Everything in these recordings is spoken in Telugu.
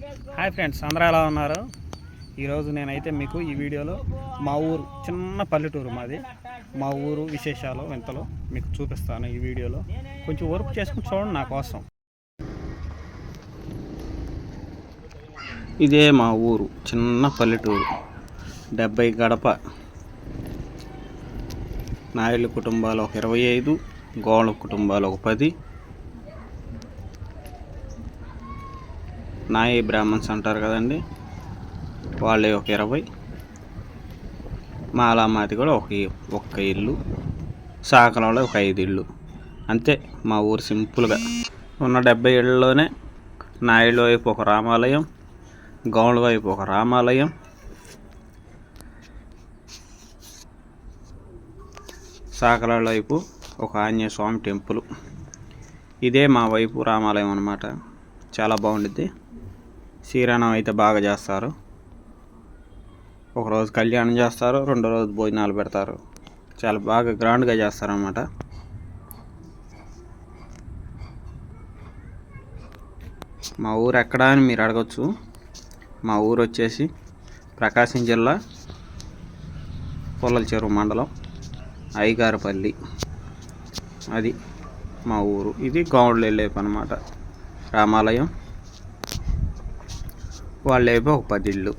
హాయ్ ఫ్రెండ్స్ అందరూ ఎలా ఉన్నారు? ఈరోజు నేనైతే మీకు ఈ వీడియోలో మా ఊరు చిన్న పల్లెటూరు మాది. మా ఊరు విశేషాలు వింతలు మీకు చూపిస్తాను ఈ వీడియోలో. కొంచెం వర్క్ చేసుకుని చూడండి నా కోసం. ఇదే మా ఊరు చిన్న పల్లెటూరు. డెబ్బై గడప. నాయుడు కుటుంబాలు ఒక ఇరవై ఐదు గోళ కుటుంబాలు ఒక పది నాయి బ్రాహ్మణ్స్ అంటారు కదండి. వాళ్ళే ఒక ఇరవై. మాలా మాది కూడా ఒక ఒక్క ఇల్లు. సాకలంలో ఒక ఐదు ఇల్లు అంతే మా ఊరు సింపుల్గా. ఉన్న డెబ్బై ఏళ్ళలోనే నాయుడు వైపు ఒక రామాలయం గౌండ్ల వైపు ఒక రామాలయం. సాకలాల వైపు ఒక ఆంజనేయ స్వామి టెంపుల్. ఇదే మా వైపు రామాలయం అన్నమాట. చాలా బాగుండిద్ది. శ్రీరామం అయితే బాగా చేస్తారు. ఒకరోజు కళ్యాణం చేస్తారు రెండో రోజు భోజనాలు పెడతారు. చాలా బాగా గ్రాండ్గా చేస్తారన్నమాట. మా ఊరు ఎక్కడ అని మీరు అడగచ్చు. మా ఊరు వచ్చేసి ప్రకాశం జిల్లా పొల్లల చెరువు మండలం ఐగారపల్లి. అది మా ఊరు. ఇది గౌండ్లు వెళ్ళేపు అనమాట రామాలయం వాళ్ళేమో ఒక పది ఇళ్ళు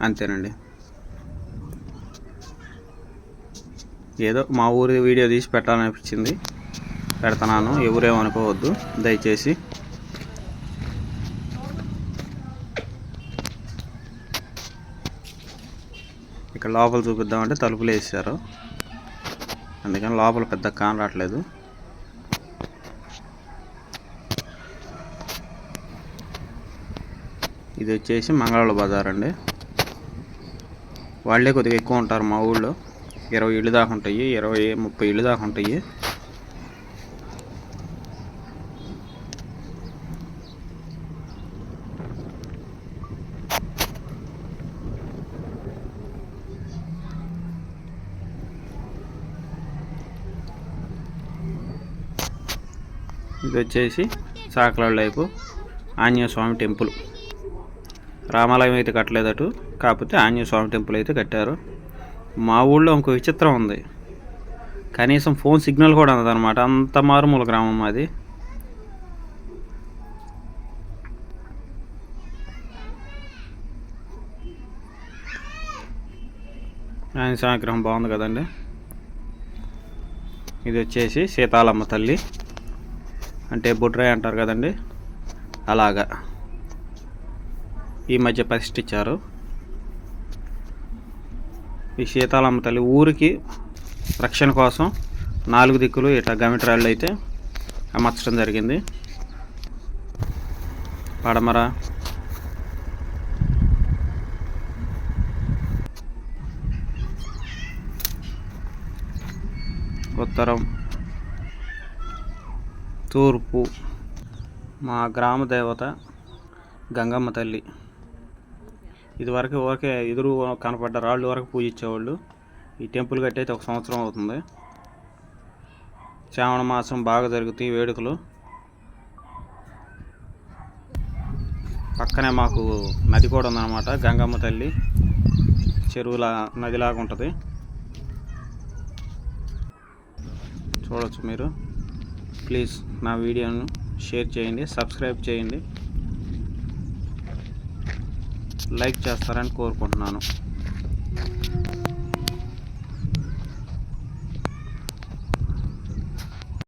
అంతేనండి. ఏదో మా ఊరి వీడియో తీసి పెట్టాలనిపించింది. పెడతాను. ఎవరేమనుకోవద్దు దయచేసి. ఇక్కడ లోపల చూపిద్దామంటే తలుపులు వేసారు అందుకని లోపల పెద్ద కాన్ ఇది వచ్చేసి మంగళవాళ్ళ బజార్ అండి. వాళ్ళే కొద్దిగా ఎక్కువ ఉంటారు మా ఊళ్ళో. ఇరవై ఇళ్ళు దాకా ఉంటాయి. ఇరవై ముప్పై ఇళ్ళు దాకా ఉంటాయి. ఇది వచ్చేసి సాకలాళ్ళ వైపు ఆంజనేయ స్వామి టెంపుల్. రామాలయం అయితే కట్టలేదటు. కాకపోతే ఆంజనేయ స్వామి టెంపుల్ అయితే కట్టారు. మా ఊళ్ళో ఇంకో విచిత్రం ఉంది. కనీసం ఫోన్ సిగ్నల్ కూడా అందదన్నమాట. అంత మారుమూల గ్రామం అది ఆయన సాగ్రహం బాగుంది కదండి. ఇది వచ్చేసి సీతాలమ్మ తల్లి. అంటే బుడ్రాయి అంటారు కదండి. అలాగా. ఈ మధ్య ప్రతిష్ఠించారు. ఈ సీతాలమ్మ తల్లి ఊరికి రక్షణ కోసం నాలుగు దిక్కులు ఇట్లా గమిట్రాళ్ళు అయితే అమర్చడం జరిగింది. పడమర. ఉత్తరం. తూర్పు. మా గ్రామ దేవత గంగమ్మ తల్లి. ఇదివరకు ఊరికే ఎదురు కనపడ్డ రాళ్ళు వరకు పూజించేవాళ్ళు. ఈ టెంపుల్ కట్టయితే ఒక సంవత్సరం అవుతుంది. శ్రావణ మాసం బాగా జరుగుతాయి వేడుకలు. పక్కనే మాకు నది కూడా ఉందన్నమాట గంగమ్మ తల్లి చెరువులా నదిలాగా ఉంటుంది. చూడవచ్చు మీరు. ప్లీజ్ నా వీడియోను షేర్ చేయండి సబ్స్క్రైబ్ చేయండి. లైక్ చేస్తారని కోరుకుంటున్నాను.